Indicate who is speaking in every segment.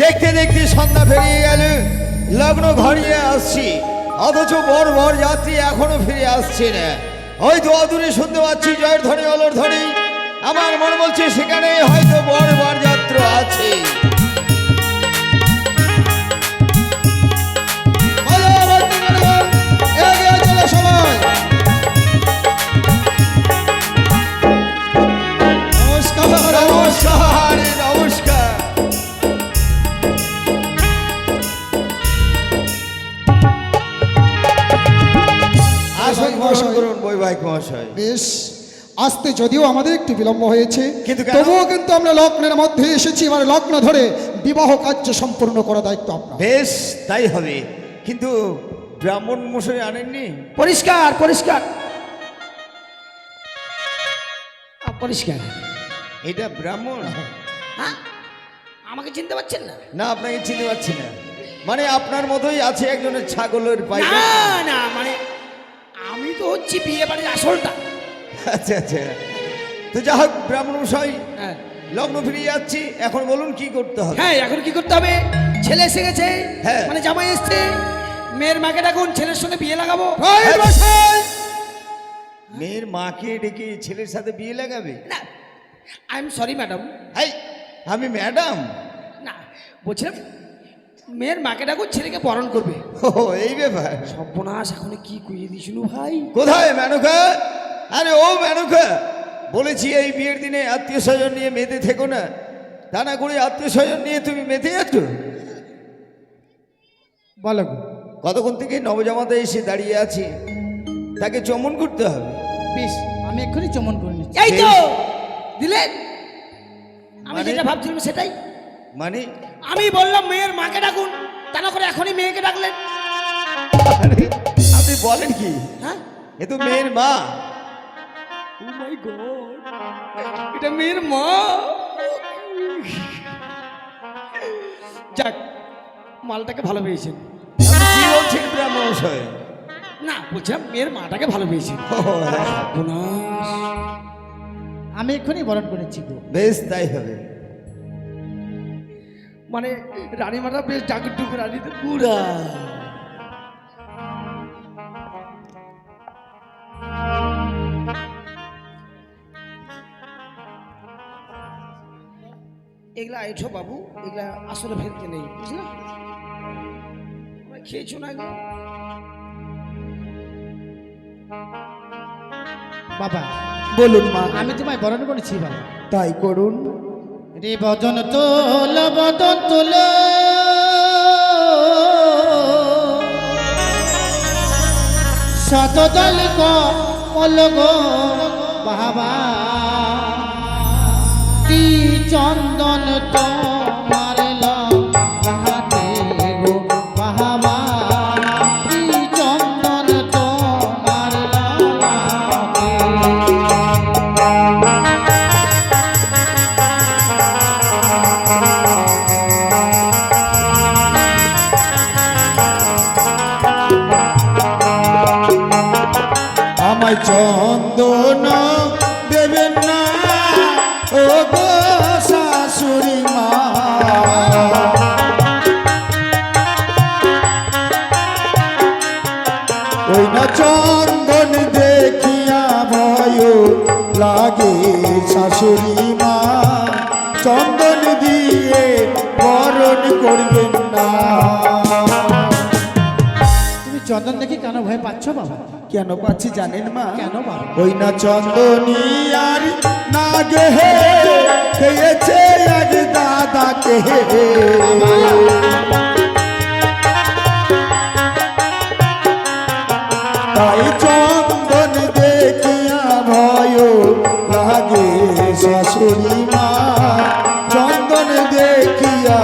Speaker 1: দেখতে দেখতে সন্ধ্যা পেরিয়ে গেল লগ্ন ঘরিয়ে আসছি। অথচ বর বর যাত্রী এখনও ফিরে আসছে না। হয়তো অদূরে শুনতে পাচ্ছি জয়ের ধ্বনি অলর ধ্বনি। আমার মনে বলছে সেখানে হয়তো বর বর যাত্রা আছে। বলো, করুন মহাশয়
Speaker 2: বেশ আসতে যদিও আমাদের একটু বিলম্ব হয়েছে
Speaker 1: কিন্তু
Speaker 2: তবুও কিন্তু আমরা লগ্নের মধ্যে এসেছি মানে লগ্ন ধরে বিবাহ কার্য সম্পূর্ণ করা দায়িত্ব আপনার।
Speaker 1: বেশ তাই হবে। কিন্তু ব্রাহ্মণ মশাই আনেননি?
Speaker 3: পরিষ্কার পরিষ্কার। পরিষ্কার।
Speaker 1: এটা ব্রাহ্মণ?
Speaker 3: হ্যাঁ? আমাকে চিনতে পারছেন না?
Speaker 1: না আপনাকে চিনতে পারছি না। মানে আপনার মতোই আছে একজনের ছাগলের
Speaker 3: না না মানে হচ্ছি বিয়ে বাড়ির আসলটা।
Speaker 1: আচ্ছা আচ্ছা। তো যা হোক ব্রাহ্মণ মশাই
Speaker 3: হ্যাঁ।
Speaker 1: লগ্ন ফিরিয়ে যাচ্ছি এখন বলুন কি করতে হবে?
Speaker 3: হ্যাঁ এখন কি করতে হবে? ছেলে এসে গেছে
Speaker 1: হ্যাঁ।
Speaker 3: মানে জামাই এসছে। মেয়ের মাকে ডাকুন ছেলের সঙ্গে বিয়ে লাগাবো।
Speaker 1: হ্যাঁ, মেয়ের মাকে ডেকে ছেলের সাথে বিয়ে লাগাবে?
Speaker 3: না I am sorry madam
Speaker 1: hi আমি ম্যাডাম
Speaker 3: না বলছিলাম মেয়ের মাকে ডাকুন ছেলেকে বরণ করবে।
Speaker 1: ও এই ব্যাপার।
Speaker 3: সর্বনাশ এখন কি কুইয়ে দিছিল ভাই?
Speaker 1: কোথায় মেনকা? আরে ও মেনকা বলেছি এই বিয়ের দিনে আত্মীয় স্বজন নিয়ে মেতে থেকো না। তা না করে আত্মীয় স্বজন নিয়ে তুমি মেতে যাচ্ছ?
Speaker 2: বলো।
Speaker 1: কতক্ষণ থেকে নবজামাতা এসে দাঁড়িয়ে আছি? তাকে চমন করতে হবে।
Speaker 2: বেশ আমি এক্ষুনি চমন করে নিচ্ছি।
Speaker 3: এই তো! দিলেন আমি
Speaker 1: মানে?
Speaker 3: যেটা ভাবছিলাম সেটাই।
Speaker 1: মানে?
Speaker 3: আমি বললাম মেয়ের মাকে ডাকুন। তা না করে এখনই মেয়েকে ডাকলেন।
Speaker 1: আপনি বলেন কি?
Speaker 3: হ্যাঁ?
Speaker 1: এ তো মেয়ের মা।
Speaker 3: ও মাই গড এটা মেয়ের মা? যাক মালটাকে ভালো পেয়েছেন।
Speaker 1: কি বলছেন
Speaker 3: না বলছিলাম মেয়ের মাটাকে ভালো পেয়েছেন।
Speaker 2: আমি এক্ষুনি বরণ করেছি গো।
Speaker 1: বেশ তাই হবে।
Speaker 3: মানে রানীমাটা বেশ ডাকুর টুকু রানী তো। পুরা। এগুলা আইছো বাবু এগুলা আসলে ফেলতে নেই বুঝলে? খেয়েছো না?
Speaker 2: বাবা
Speaker 1: বলুন মা।
Speaker 2: আমি তোমায় বরণ করেছি বাবা।
Speaker 1: তাই করুন।
Speaker 2: রে বদন তোল বদন তোল। সতদল কলগ বাবা। চন্দন তোমার আমায় চন্দন ভয়
Speaker 4: পাচ্ছ বাবা?
Speaker 2: কেন পাচ্ছি জানেন মা?
Speaker 4: কেন বাবা?
Speaker 2: ওই না চন্দনী আর না গে হে খেয়েছে এক দাদাকে। তাই চন্দন দেখিয়া ভয় লাগে শাশুড়ি মা। চন্দন দেখিয়া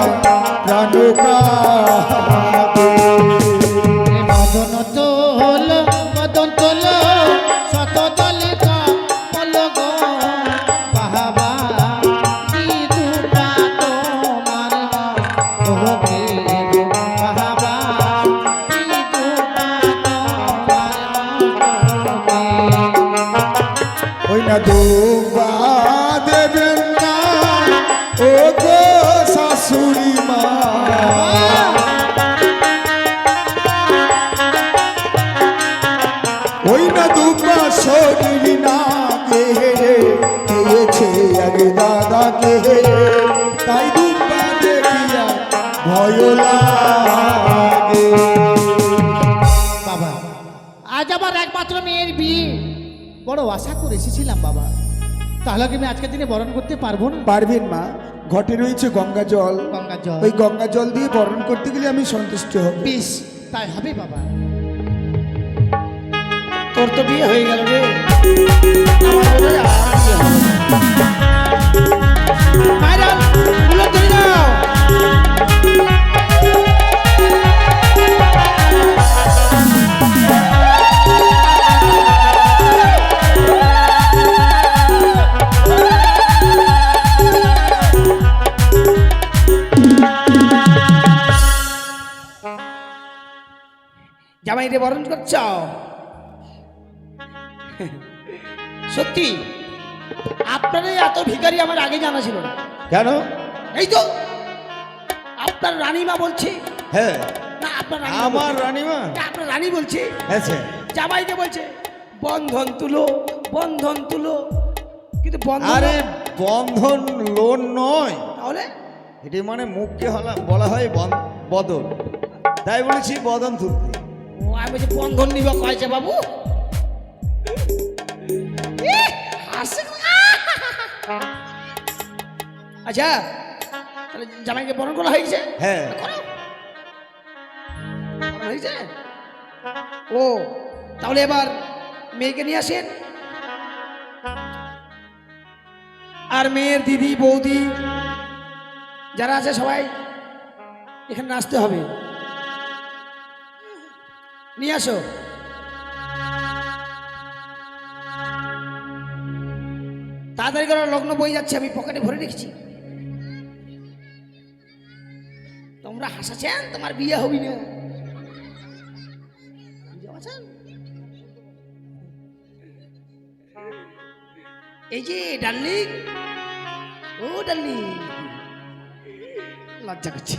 Speaker 4: আজ আমার একমাত্র মেয়ের বিয়ে। বড় আশা করে এসেছিলাম বাবা। তাহলে কি আমি আজকের দিনে বরণ করতে পারব না?
Speaker 2: পারবেন মা। ঘটে রয়েছে গঙ্গা জল।
Speaker 4: গঙ্গা জল।
Speaker 2: ওই গঙ্গা জল দিয়ে বরণ করতে গেলে আমি সন্তুষ্ট হব।
Speaker 4: বেশ তাই হবে বাবা।
Speaker 3: তোর তো বিয়ে হয়ে গেল রে। আমার আর বিয়ে হবে। জামাই রে বরণ করছ? সত্যি? আপনার এই এত ভিখারি আমার আগে জানা ছিল না।
Speaker 1: কেন?
Speaker 3: এই তো আপনার রানীমা বলছে।
Speaker 1: হ্যাঁ।
Speaker 3: না আপনার
Speaker 1: আমার রানীমা?
Speaker 3: আপনার রানী বলছে।
Speaker 1: হ্যাঁ
Speaker 3: জামাইকে বলছে বন্ধন তুলো বন্ধন তুলো। কিন্তু বন্ধন
Speaker 1: আরে বন্ধন লোন নয়।
Speaker 3: তাহলে?
Speaker 1: এটি মানে মুখকে হলা বলা হয় বদন তাই বলেছি বদন তুলতে।
Speaker 3: ও আমি বলছি বন্ধন নিব কয়েছে বাবু। ইহ, হাসে গো। আচ্ছা তাহলে জামাইকে বরণ করা হয়েছে?
Speaker 1: হ্যাঁ।
Speaker 3: হয়েছে? ও তাহলে এবার মেয়েকে নিয়ে আসেন। আর মেয়ের দিদি বৌদি যারা আছে সবাই এখানে আসতে হবে। নিয়ে আসো। তাড়াতাড়ি করে, লগ্ন বই যাচ্ছে, আমি পকেটে ভরে রেখেছি। তোমরা হাসাছেন তোমার বিয়ে হবি না। এই যে, ডার্লিং। ও ডার্লিং। লজ্জা করছে।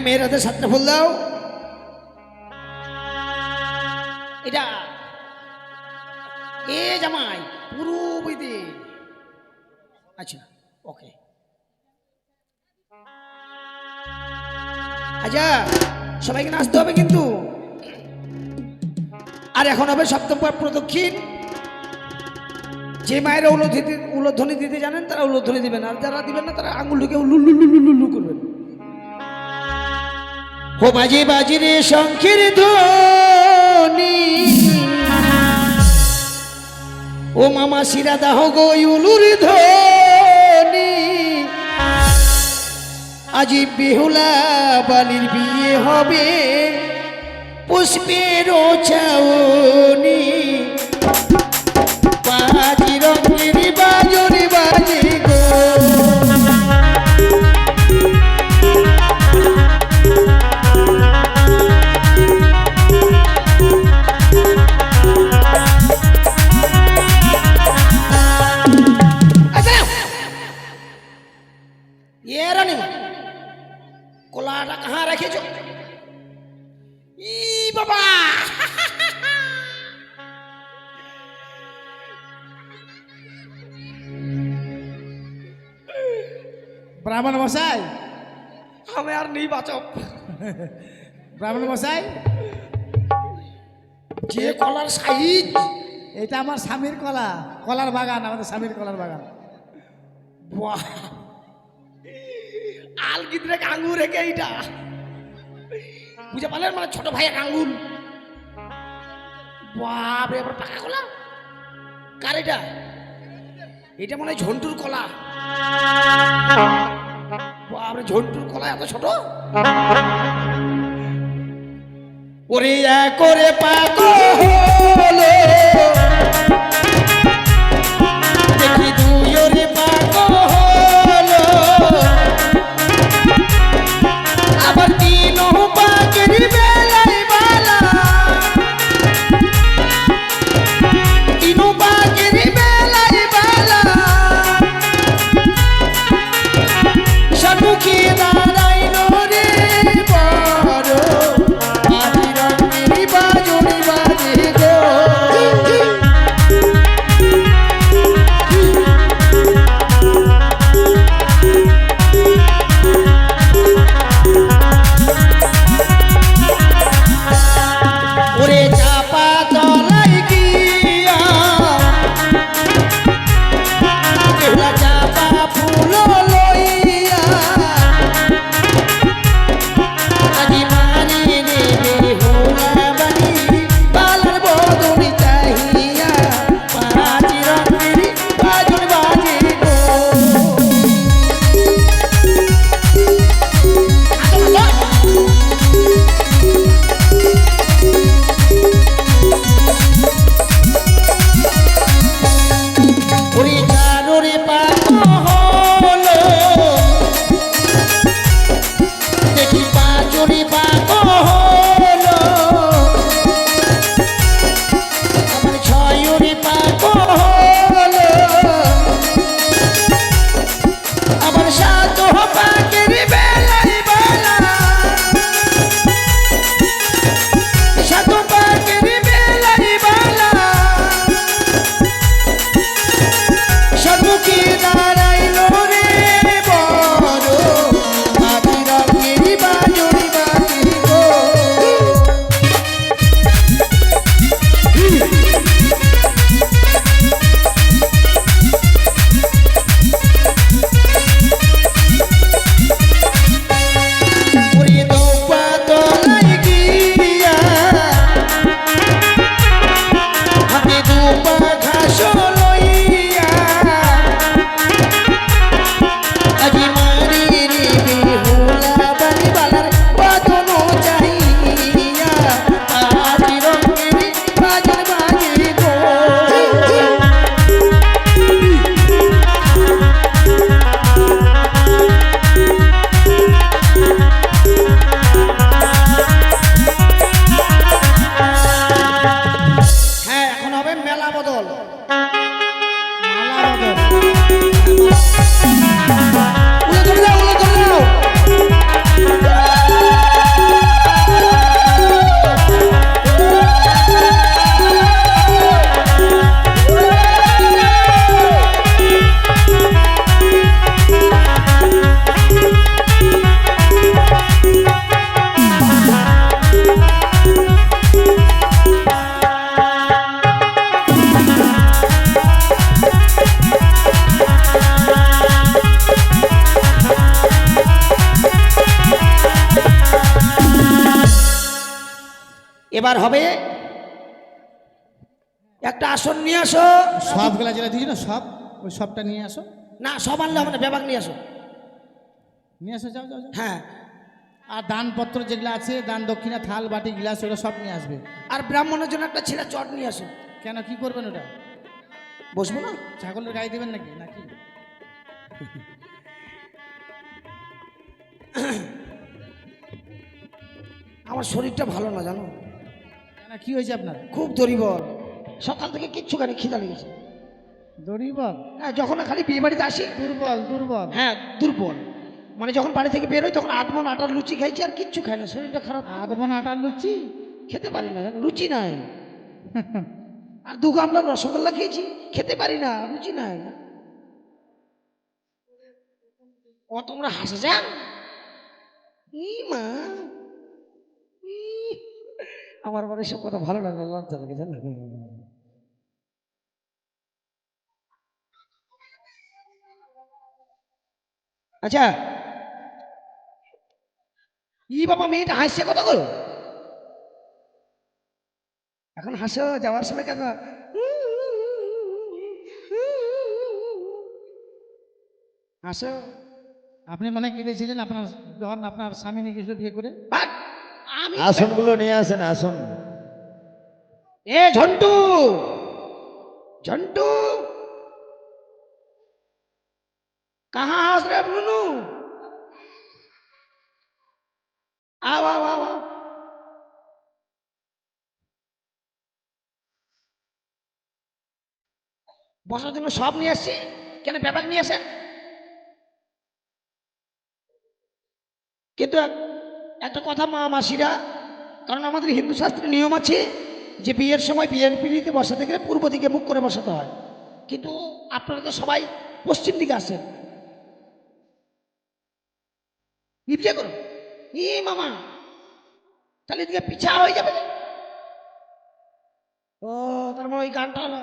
Speaker 3: হ্যাঁ মেয়ের হাতে সাতটা ফুল দাও। এটা এ জামাই পুরো বইতে আচ্ছা ওকে। আচ্ছা সবাইকে নাচতে হবে কিন্তু। আর এখন হবে সপ্তম পর প্রদক্ষিণ। যে মায়েরা উলোধ্বনি দিতে জানেন, তারা উলোধ্বনি দিবেন আর যারা দিবেন না, তারা আঙুল ঢুকে লুল্লু করবেন। ও বাজে বাজে রে শঙ্খের ধ্বনি। ও মামা শিরা দাহ গো উলুর ধ্বনি। আজি বেহুলা বালির বিয়ে হবে, পুষ্পের ও চাউনি। বাজি রঙের কোলাটা কাহা রেখেছ? ই বাবা!
Speaker 4: ব্রাহ্মণ মশাই?
Speaker 3: আমি আর নেই বাঁচব
Speaker 4: ব্রাহ্মণ মশাই?
Speaker 3: যে কলার সাইজ?
Speaker 4: এটা আমার স্বামীর কলা কলার বাগান আমাদের স্বামীর কলার বাগান।
Speaker 3: বাহ! গিদ্রে আঙ্গুর রেখে এইটা। বুঝে পারলেন মানে ছোট ভাইয়ের আঙ্গুল বাপরে, এবার পাকা কলা? কার এটা? এটা মনে হয় ঝন্টুর কলা। বাপরে, ঝন্টুর কলা এত ছোট? ওরে করে পাকো বদল। এবার হবে। একটা আসন নিয়ে আসো।
Speaker 2: সবগুলা যেটা দিয়েছি না সব? ওই সবটা নিয়ে আসো।
Speaker 3: না সব আনলে হবে না ব্যাপার নিয়ে আসো।
Speaker 2: নিয়ে আসো যাও যাও।
Speaker 3: হ্যাঁ।
Speaker 2: আর দানপত্র যেগুলো আছে দান দক্ষিণা থাল বাটি গ্লাস ওগুলো সব নিয়ে আসবে।
Speaker 3: আর ব্রাহ্মণের জন্য একটা ছেলে চট নিয়ে আসো।
Speaker 2: কেন কি করবেন ওটা?
Speaker 3: বসবো না?
Speaker 2: ছাগলের গায়ে দেবেন নাকি নাকি?
Speaker 3: আমার শরীরটা ভালো না জানো?
Speaker 2: কেন কি হয়েছে আপনার?
Speaker 3: খুব দরিবল। সকাল থেকে কিচ্ছু খানি খিদা লেগেছে।
Speaker 2: দরিবল?
Speaker 3: হ্যাঁ যখন খালি বিয়ে বাড়িতে আসি
Speaker 2: দুর্বল দুর্বল।
Speaker 3: হ্যাঁ দুর্বল। মানে যখন বাড়ি থেকে বেরোই তখন আট মন আটার লুচি খাইছি আর কিচ্ছু খাই না শরীরটা খারাপ।
Speaker 2: আদমন আটার লুচি?
Speaker 3: খেতে পারি না রুচি নাই। আর দু গামলা রসগোল্লা খেয়েছি খেতে পারি না রুচি নাই। ও তোমরা হাসে যান? ই মা। আমার মানে সব কথা ভালো লাগে লজ্জা লাগে জানো আচ্ছা। ই বাবা, মেয়েটা হাসছে কত গো এখন হাসো, যাওয়ার সময় কেন? হাসো।
Speaker 2: আপনি মনে কেঁদেছিলেন আপনার যখন আপনার স্বামী নিয়ে গেছিল বিয়ে করে?
Speaker 1: আসনগুলো নিয়ে আসেন আসন।
Speaker 3: এ ঝন্টু! ঝন্টু! কাহা হাস রে নুনু? আও আও আও আও। বসার জন্য সব নিয়ে আসছি। কেন ব্যাপার নিয়ে আসেন? কিন্তু এক- একটা কথা মা মাসিরা, কারণ আমাদের হিন্দু শাস্ত্রে নিয়ম আছে যে বিয়ের সময় বিয়ের পিড়িতে বসাতে গেলে পূর্ব দিকে মুখ করে বসাতে হয়। কিন্তু আপনারা তো সবাই পশ্চিম দিকে আসেন। বিয়ে করুন। ই মামা, তাহলে এদিকে পিছা হয়ে যাবে ও, তার মানে ওই গানটা হলো।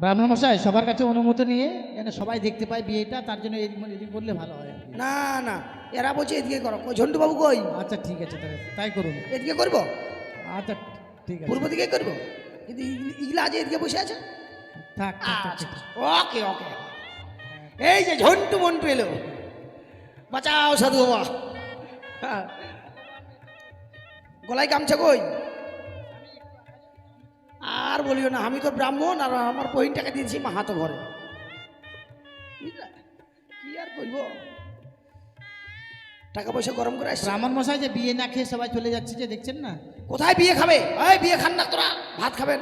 Speaker 2: ব্রাহ্মণ মশাই, সবার কাছে অনুমতি নিয়ে যেন সবাই দেখতে পায় বিয়েটা, তার জন্য এদিক এদিক করলে ভালো হয়।
Speaker 3: না না এরা বলছে এদিকে করো। কই ঝন্টু বাবু কই?
Speaker 2: আচ্ছা ঠিক আছে তাহলে তাই করুন।
Speaker 3: এদিকে করব?
Speaker 2: আচ্ছা ঠিক আছে।
Speaker 3: পূর্ব দিকে করব? কিন্তু ইগলা আজ এদিকে বসে আছে?
Speaker 2: থাক
Speaker 3: আচ্ছা। ওকে ওকে। এই যে ঝন্টু মন্টু এলো। বাঁচাও সাধু বাবা। গলায় গামছা কই? আর বলিও না আমি তো ব্রাহ্মণ আর আমার বহিনটাকে দিয়েছি মাহাতো ঘরে? কি আর করব টাকা পয়সা গরম করে আসছে।
Speaker 4: ব্রাহ্মণ মশাই যে বিয়ে না খেয়ে সবাই চলে যাচ্ছে যে দেখছেন না?
Speaker 3: কোথায় বিয়ে খাবে? এই বিয়ে খান না তোরা ভাত খাবেন।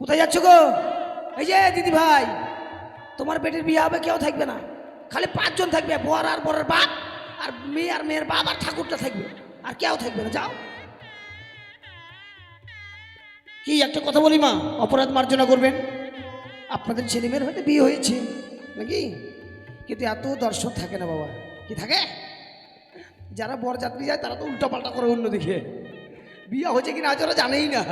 Speaker 3: কোথায় যাচ্ছ গো? এই যে দিদি ভাই তোমার বেটির বিয়ে হবে কেউ থাকবে না। খালি পাঁচজন থাকবে বর আর বরের বাপ আর মেয়ে আর মেয়ের বাপ আর ঠাকুরটা থাকবে আর কেউ থাকবে না যাও। কি একটা কথা বলি মা অপরাধ মার্জনা করবেন? আপনাদের ছেলে মেয়ের হয়তো বিয়ে হয়েছে নাকি? কিন্তু এত দর্শক থাকে না বাবা। কি থাকে? যারা বরযাত্রী যায়, তারা তো উল্টো পাল্টা করে অন্যদিকে বিয়ে হয়েছে কিনা আজ ওরা জানেই না।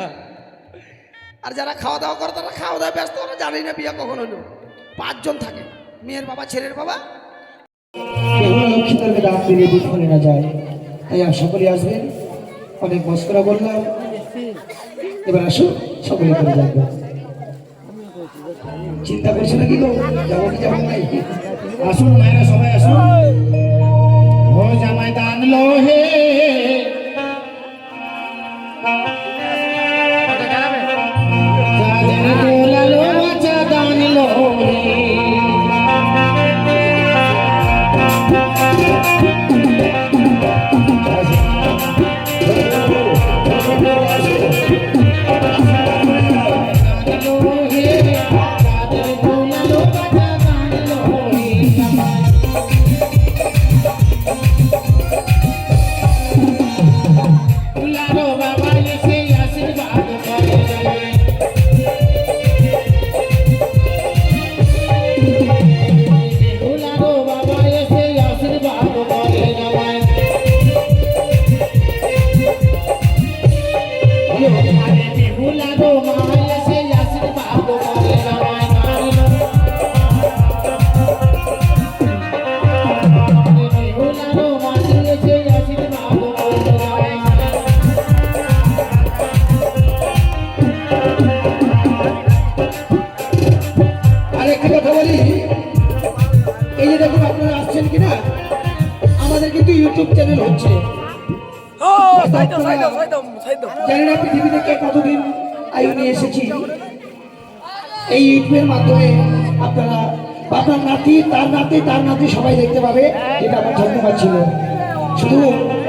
Speaker 3: আর যারা খাওয়া দাওয়া করে, তারা খাওয়া দাওয়া ব্যস্ত, ওরা জানেই না বিয়ে কখন হলো। পাঁচজন থাকে, মেয়ের বাবা, ছেলের বাবা। না যায়। তাই আর সকলে আসবেন অনেক মস্করা বললাম। এবার আসো সকলে করে চিন্তা করছ নাকি গো? যাব কি যাব নাই
Speaker 2: আসুন মায়েরা সবাই আসুন। ও জামাই দান লো হে
Speaker 3: নাতি, তার নাতি তার নাতি সবাই দেখতে পাবে। এটা আমার ধন্যবাদ ছিল। শুধু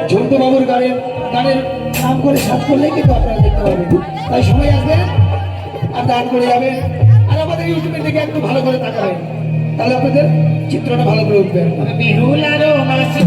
Speaker 3: ঝন্টু বাবুর গানের গানের নাম করে সাজ করলে কিন্তু আপনারা দেখতে পাবেন তাই সবাই আসবেন আর দান করে যাবেন। আর আমাদের ইউটিউবের দিকে একটু ভালো করে তাকাবেন। তাহলে আপনাদের চিত্রটা ভালো করে উঠবেন
Speaker 2: বিহুলারো মাসি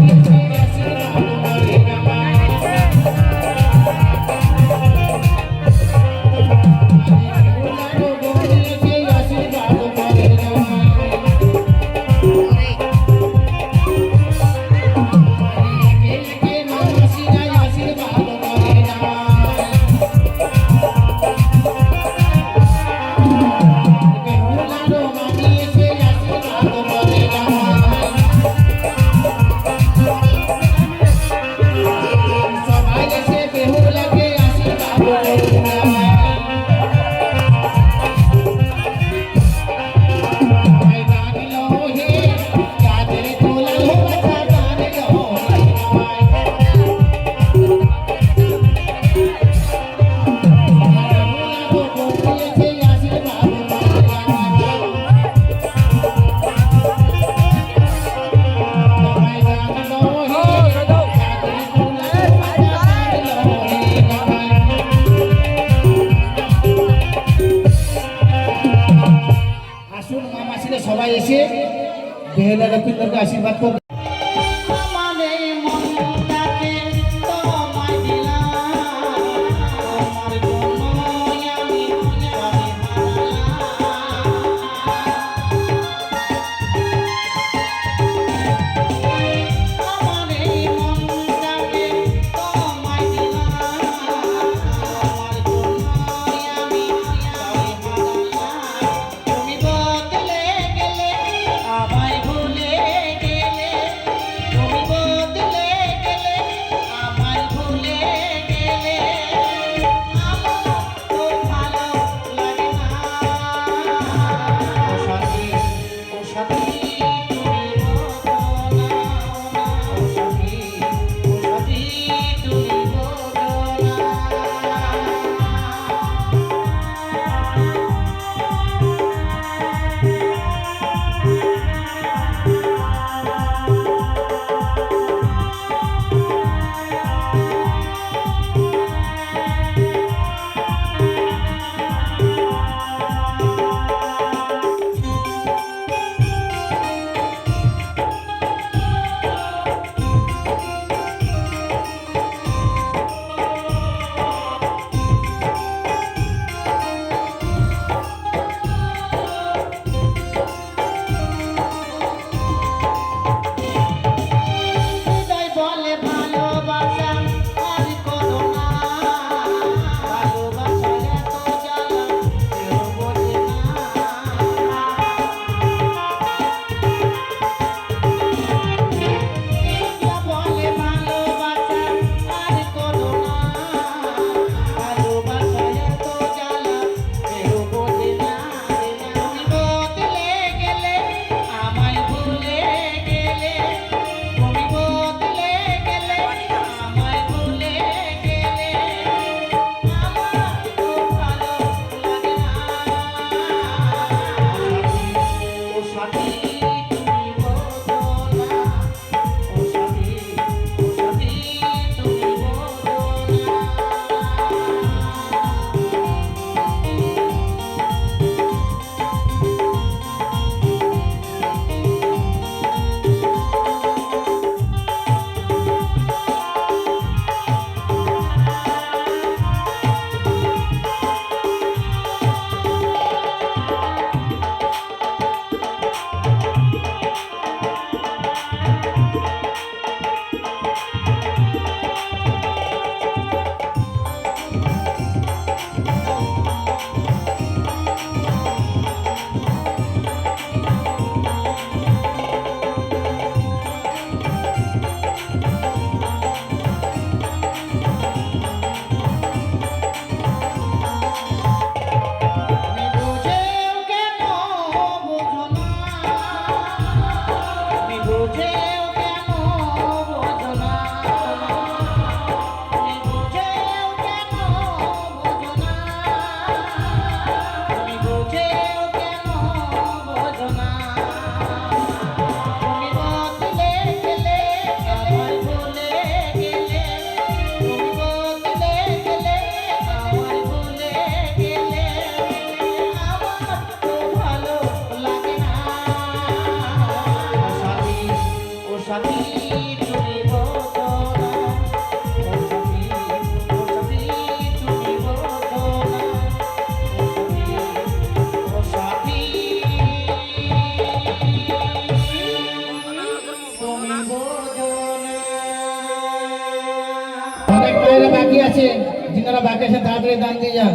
Speaker 2: আছে যিনারা বাকি আছে তাড়াতাড়ি দান দিয়ে যান।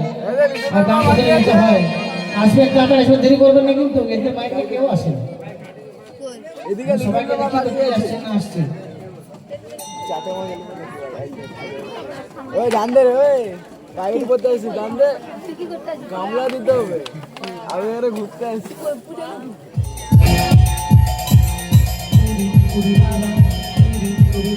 Speaker 2: আর দান দিতে নিতে হয়। আসবে একটু আপনারা আসবে দেরি করবেন না কিন্তু এদের বাইরে কেউ আসে না। সবাইকে দেখি আসছে না আসছে।
Speaker 5: ওই জানতে রে ওই। প্রাইভেট করতে আসছি জানতে গামলা দিতে হবে। আমি এখানে ঘুরতে আসছি
Speaker 2: পুরি পুরি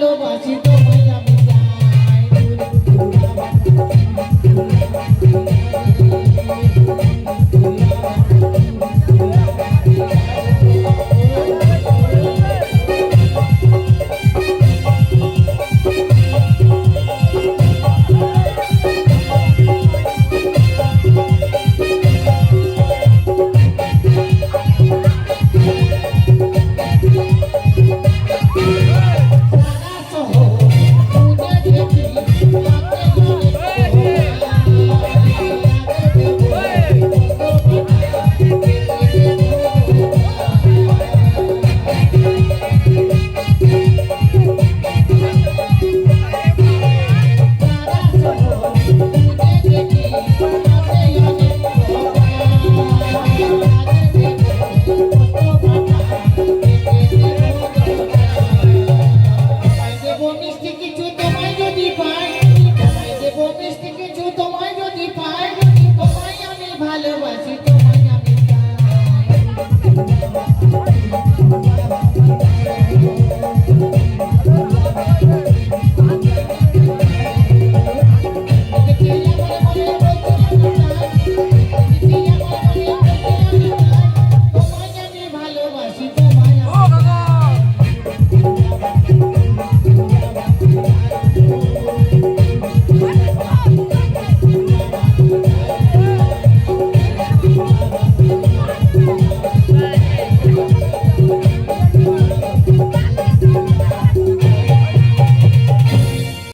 Speaker 2: ভালোবাসি তোমায় আমি জানি